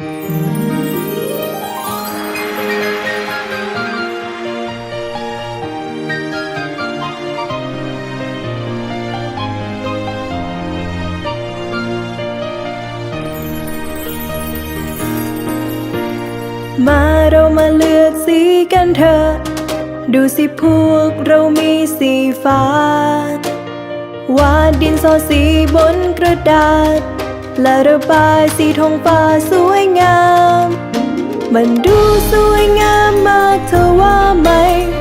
มาเรามาเลือกสีกันเถอะ ดูสิพวกเรามีสีฟ้า วาดดินสอสีบนกระดาษ และระบายสีทองฟ้าสวยงาม มันดูสวยงามมากเธอว่าไหม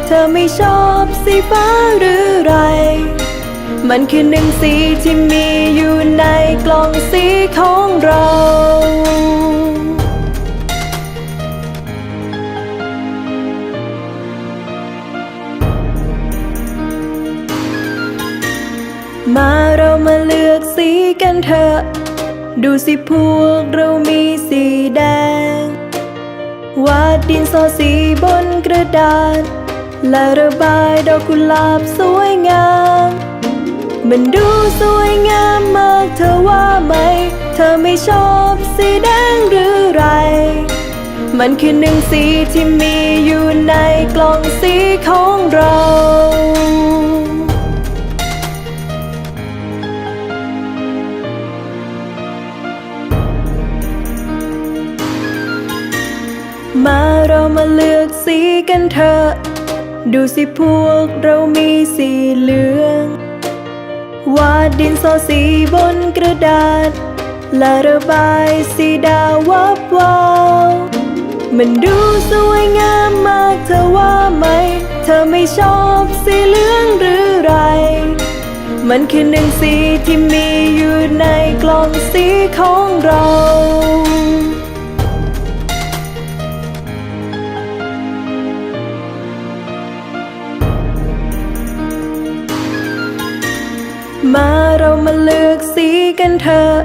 เธอไม่ชอบสีฟ้าหรือไร มันคือหนึ่งสีที่มีอยู่ในกล่องสีของเรามาเรามาเลือกสีกันเถอะ ดูสิพวกเรามีสีแดง วาดดินสอสีบนกระดาษ และระบายดอกกุหลาบสวยงาม มันดูสวยงามมากเธอว่าไหม เธอไม่ชอบสีแดงหรือไร มันคือหนึ่งสีที่มีอยู่ในกล่องสีของเรา มาเรามาเลือกสีกันเถอะ ดูสิพวกเรามีสีเหลือง วาดดินสอสีบนกระดาษ และระบายสีดาววับวาวมันดูสวยงามมากเธอว่าไหม เธอไม่ชอบสีเหลืองหรือไร มันคือหนึ่งสีที่มีอยู่ในกล่องสีของเรา ถอะ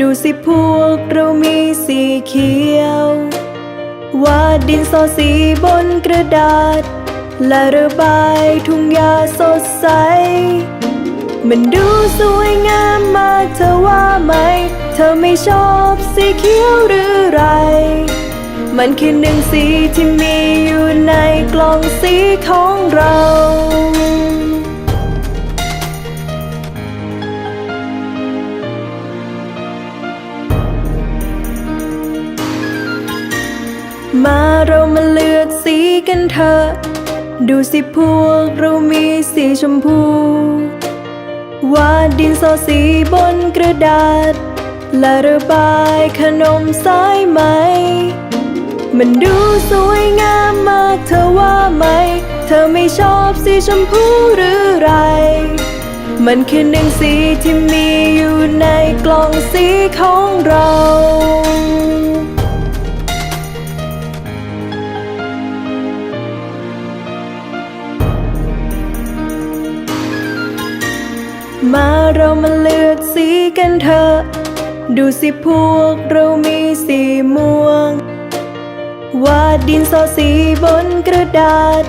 ดูสิพวกเรามีสีเขียว วาดดินสอสีบนกระดาษ และระบายทุ่งหญ้าสดใส มันดูสวยงามมากเธอว่าไหม เธอไม่ชอบสีเขียวหรือไร มันคือหนึ่งสีที่มีอยู่ในกล่องสีของเรา มาเรามาเลือกสีกันเถอะ ดูสิพวกเรามีสีชมพู วาดดินสอสีบนกระดาษ และระบายขนมสายไหม มันดูสวยงามมากเธอว่าไหม เธอไม่ชอบสีชมพูหรือไร มันคือหนึ่งสีที่มีอยู่ในกล่องสีของเรา มาเรามาเลือกสีกันเถอะ ดูสิพวกเรามีสีม่วง วาดดินสอสีบนกระดาษ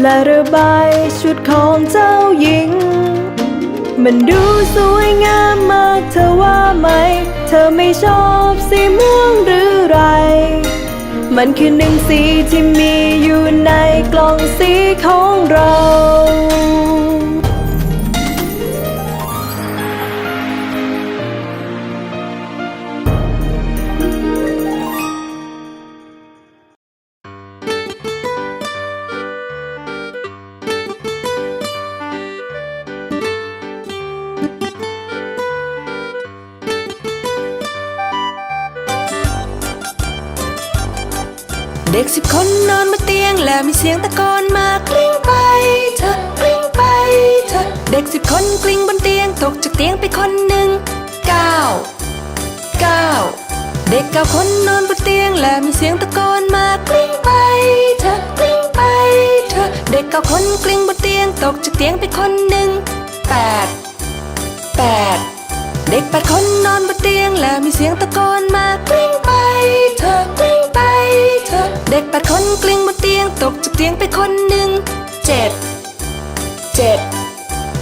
และระบายชุดของเจ้าหญิง มันดูสวยงามมากเธอว่าไหม เธอไม่ชอบสีม่วงหรือไร มันคือหนึ่งสีที่มีอยู่ในกล่องสีของเรา เด็กสิบคนนอนบนเตียงและมีเสียงตะโกนมากลิ้งไปเถอะกลิ้งไปเถอะเด็กสิบคนกลิ้งบนเตียงตกจากเตียงไปคนหนึ่งเก้าเก้าเด็กเก้าคนนอนบนเตียงและมีเสียงตะโกนมากลิ้งไปเถอะกลิ้งไปเถอะเด็กเก้าคนกลิ้งบนเตียงตกจากเตียงไปคนหนึ่งแปดแปดเด็กแปดคนนอนบนเตียงและมีเสียงตะโกนมากลิ้งไป เด็กแปดคนกลิ้งบนเตียงตกจากเตียงไปคนหนึ่งเจ็ดเจ็ด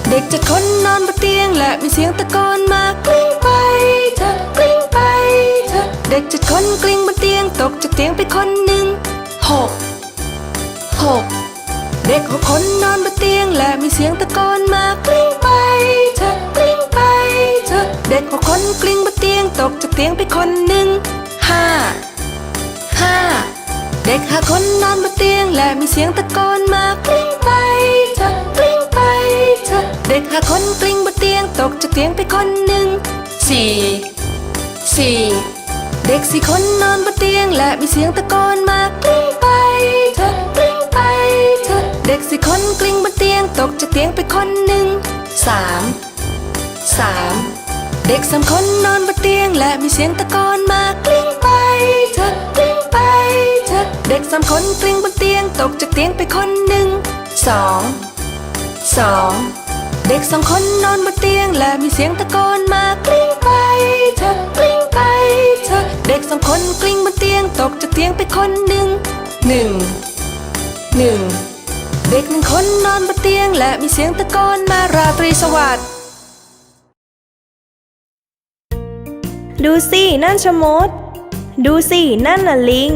เด็กจ็ดคนนอนบนเตียงและมีเสียงตะโกนมากลิ้งไปเถอะกลิ้งไปเถอะเด็กจ็ดคนกลิ้งบนเตียงตกจากเตียงไปคนหนึ่งหกหกเด็กหกคนนอนบนเตียงและมีเสียงตะโกนมากลิ้งไปเถอะกลิ้งไปเถอะเด็กหกคนกลิ้งบนเตียงตกจากเตียงไปคนหนึ่งห้าห้า ด็กห้าคนนอนบนเตียงและมีเสียงตะโกนมากลิ้งไปเถอะกลิ้งไปเถอะเด็กห้าคนกลิ้งบนเตียงตกจากเตียงไปคนหนึ่งสี่สี่เด็กสี่คนนอนบนเตียงและมีเสียงตะโกนมากลิ้งไปเถอะกลิ้งไปเถอะเด็กสี่คนกลิ้งบนเตียงตกจากเตียงไปคนหนึ่งสามสามเด็กสามคนนอนบนเตียงและมีเสียงตะโกนมากลิ้งไปเถอะกลิ้ง เด็กสามคนกลิ้งบนเตียงตกจากเตียงไปคนหนึ่งสองสองเด็กสองคนนอนบนเตียงและมีเสียงตะโกนมากลิ้งไปเถอกลิ้งไปเถอเด็กสองคนกลิ้งบนเตียงตกจากเตียงไปคนหนึ่งหนึ่งหนึ่งเด็กหนึ่งคนนอนบนเตียงและมีเสียงตะโกนมาราตรีสวัสดิ์ดูสิ นั่นชะมด ดูสิ นั่นน่ะลิง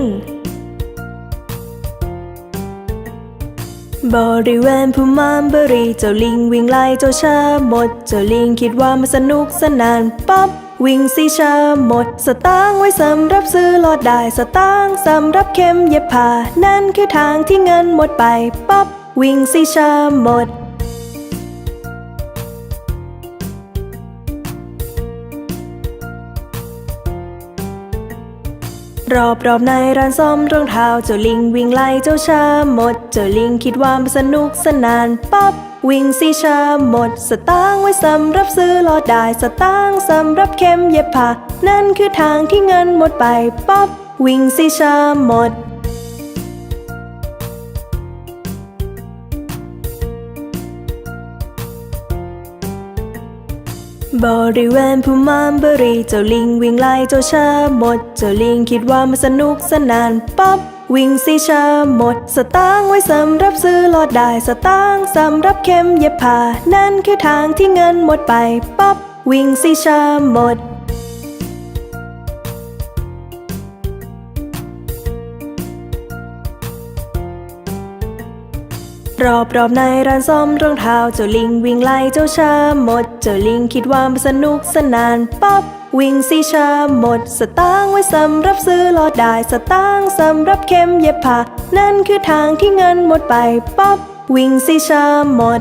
บริเวณภูมามบรีเจ้าลิงวิ่งไล่เจ้าชาหมด เจ้าลิงคิดว่ามันสนุกสนานป๊อบวิ่งสิชาหมด สตางค์ไว้สำหรับซื้อลอดได้สตางค์สำหรับเข็มเย็บผ้านั่นคือทางที่เงินหมดไปป๊อบวิ่งสิชาหมด รอบรอบๆในร้านซ่อมรองเท้าเจ้าลิงวิ่งไล่เจ้าชาหมด เจ้าลิงคิดว่ามันสนุกสนานป๊อบวิ่งสิชาหมด สตางค์ไว้สำหรับซื้อลอดได้สตางค์สำหรับเข็มเย็บผ้านั่นคือทางที่เงินหมดไปป๊อบวิ่งสิชาหมด บริเวณภูมามบรีเจ้าลิงวิ่งไล่เจ้าชาหมด เจ้าลิงคิดว่ามันสนุกสนานป๊อบวิ่งสิชาหมด สตางค์ไว้สำหรับซื้อลอดได้สตางค์สำหรับเข็มเย็บผ้านั่นคือทางที่เงินหมดไปป๊อบวิ่งสิชาหมด รอบรอบในร้านซ่อมรองเท้าเจ้าลิงวิ่งไล่เจ้าชาหมด เจ้าลิงคิดว่ามันสนุกสนานป๊อบวิ่งสีชาหมด สตางค์ไว้สำหรับซื้อลอดได้สตางค์สำหรับเข็มเย็บผ้านั่นคือทางที่เงินหมดไปป๊อบวิ่งสีชาหมด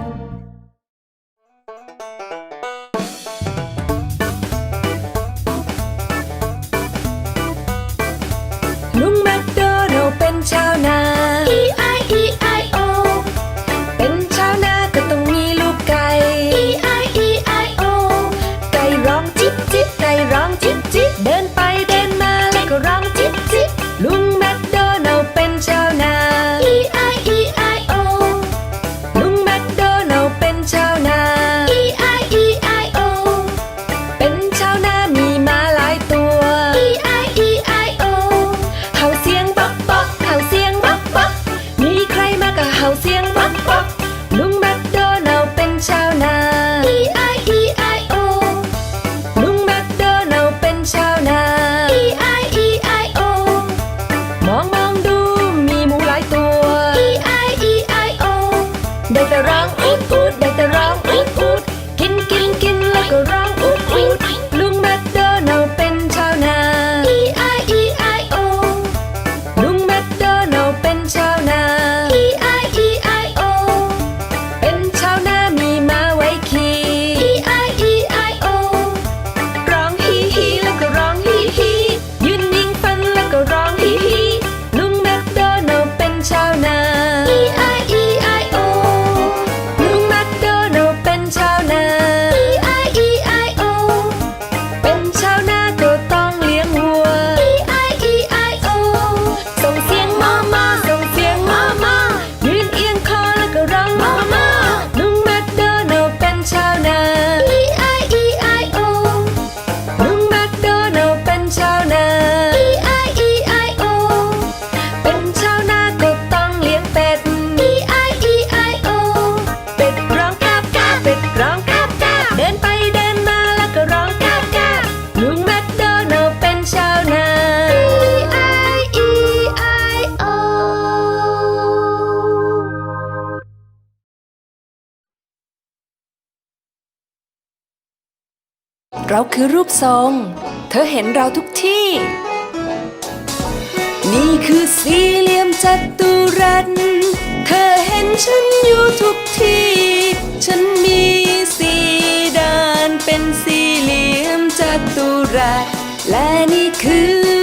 เราคือรูปทรง เธอเห็นเราทุกที่ นี่คือสี่เหลี่ยมจัตุรัส เธอเห็นฉันอยู่ทุกที่ ฉันมีสี่ด้านเป็นสี่เหลี่ยมจัตุรัส และนี่คือ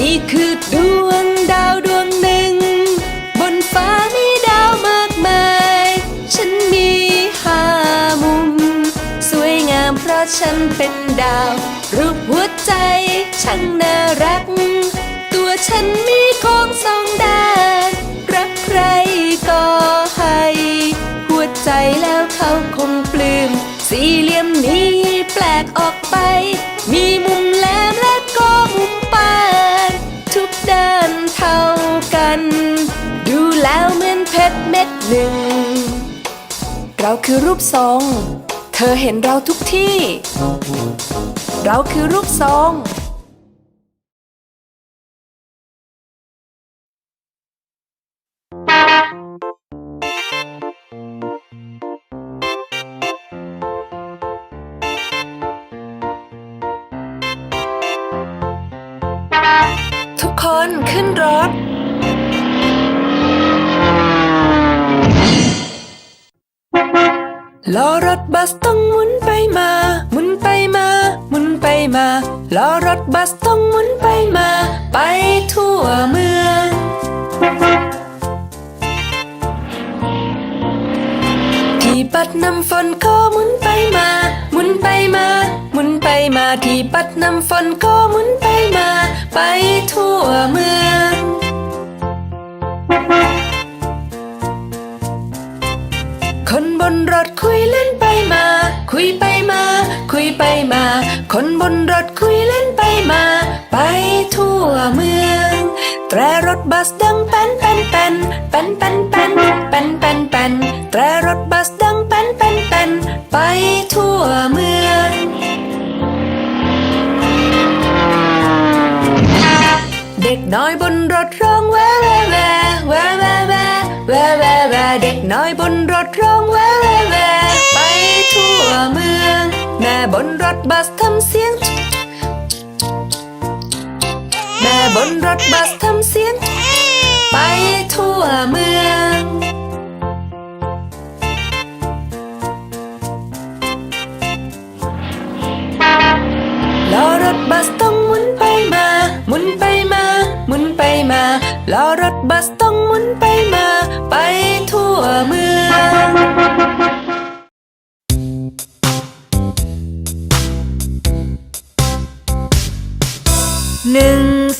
นี่คือดวงดาวดวงหนึ่ง บนฟ้ามีดาวมากมาย ฉันมีห้ามุม สวยงามเพราะฉันเป็นดาว รูปหัวใจช่างน่ารัก ตัวฉันมีโค้งสองด้านรักใครก็ให้ หัวใจแล้วเขาคงปลื้มสี่เหลี่ยมนี้แปลกออกไป มีมุม หนึ่ง เราคือรูปทรง เธอเห็นเราทุกที่ เราคือรูปทรง ล้อรถบัสต้องหมุนไปมาหมุนไปมาหมุนไปมาล้อรถบัสต้องหมุนไปมา ไปทั่วเมือง ที่ปัดน้ำฝนก็หมุนไปมาหมุนไปมาหมุนไปมาที่ปัดน้ำฝนก็หมุนไปมา ไปทั่วเมือง รถคุยเล่นไปมา คุยไปมา คุยไปมา คนบนรถคุยเล่นไปมา ไปทั่วเมือง แตรรถบัสดังแป้นแป้นแป้นแป้นแป้นแป้นแป้นแป้นแป้นแตรรถบัสดังแป้นแป้นแป้นไปทั่วเมืองเด็กน้อยบนรถร้องแวแวแวแวแวแวแวแวแวเด็กน้อยบนรถร้อง เมือง แม่บนรถบัสทำเสียง แม่บนรถบัสทำเสียง ไปทั่วเมือง ล้อรถบัสต้องหมุนไปมา หมุนไปมา หมุนไปมา ล้อรถบัสต้องหมุนไปมา ไปทั่วเมือง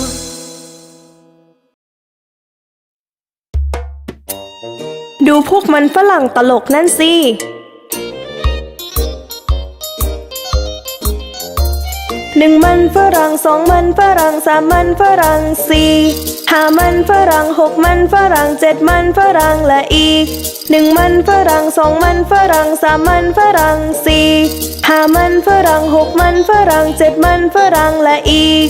ดูพวกมันฝรั่งตลกนั่นสิหนึ่งมันฝรั่งสองมันฝรั่งสามมันฝรั่งสี่ห้ามันฝรั่งหกมันฝรั่งเจ็ดมันฝรั่งและอีกหนึ่งมันฝรั่งสองมันฝรั่งสามมันฝรั่งสี่ห้ามันฝรั่งหกมันฝรั่งเจ็ดมันฝรั่งและอีก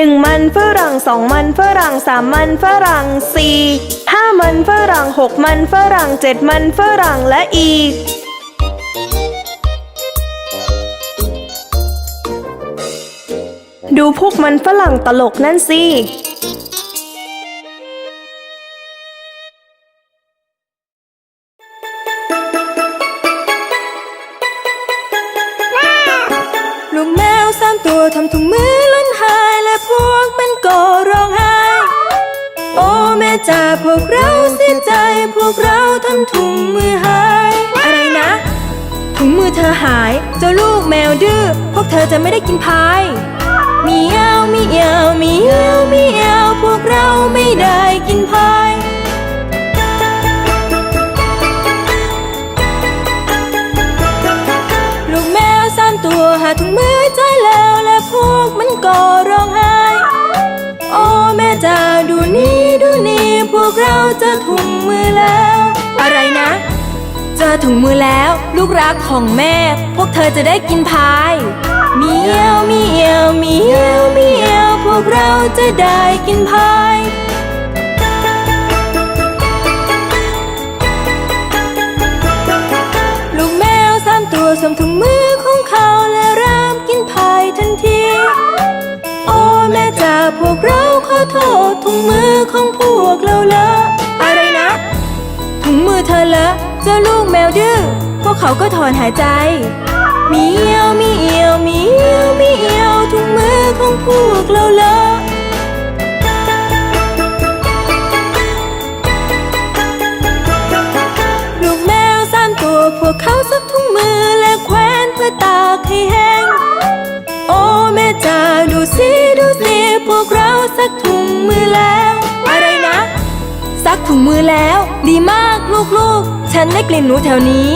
หนึ่งมันฝรั่งสองมันฝรั่งสามมันฝรั่งสี่ห้ามันฝรั่งหกมันฝรั่งเจ็ดมันฝรั่งและอีกดูพวกมันฝรั่งตลกนั่นสิ พวกเราเสียใจ พวกเราทำถุงมือหาย อะไรนะ ถุงมือเธอหาย เจ้าลูกแมวดื้อ พวกเธอจะไม่ได้กินพายมีเอวมีเอวมีเอวมีเอวพวกเราไม่ได้กิน กเจะถุงมือแล้ว อะไรนะ เจอถุงมือแล้ว ลูกรักของแม่ พวกเธอจะได้กินพายมีเอวมีเอวมีเอวมีเอวพวกเราจะได้กินพายลูกแมวสามตัวสวมถุงมือของเขาและเริ่มกินพายทันทีโอ้แม่จ๋าพวกเราขอโทษถุงมือของพวกเราละ อเธอละเจ้าลูกแมวดื้อพวกเขาก็ถอนหายใจมีเอียวมีเอียวมีเอียวมีเอียวถุงมือของพวกเราละลูกแมวสามตัวพวกเขาซักถุงมือและแขวนเพื่อตากให้แห้งโอ้แม่จ๋าดูสิดูสิพวกเราซักถุงมือแล้ว อะไรนะซักถุงมือแล้ว ดีมาก ลูกๆ ฉันได้กลิ่นหนูแถวนี้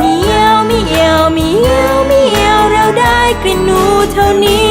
มีเอวมีเอวมีเอวมีเอวเราได้กลิ่นหนูแถวนี้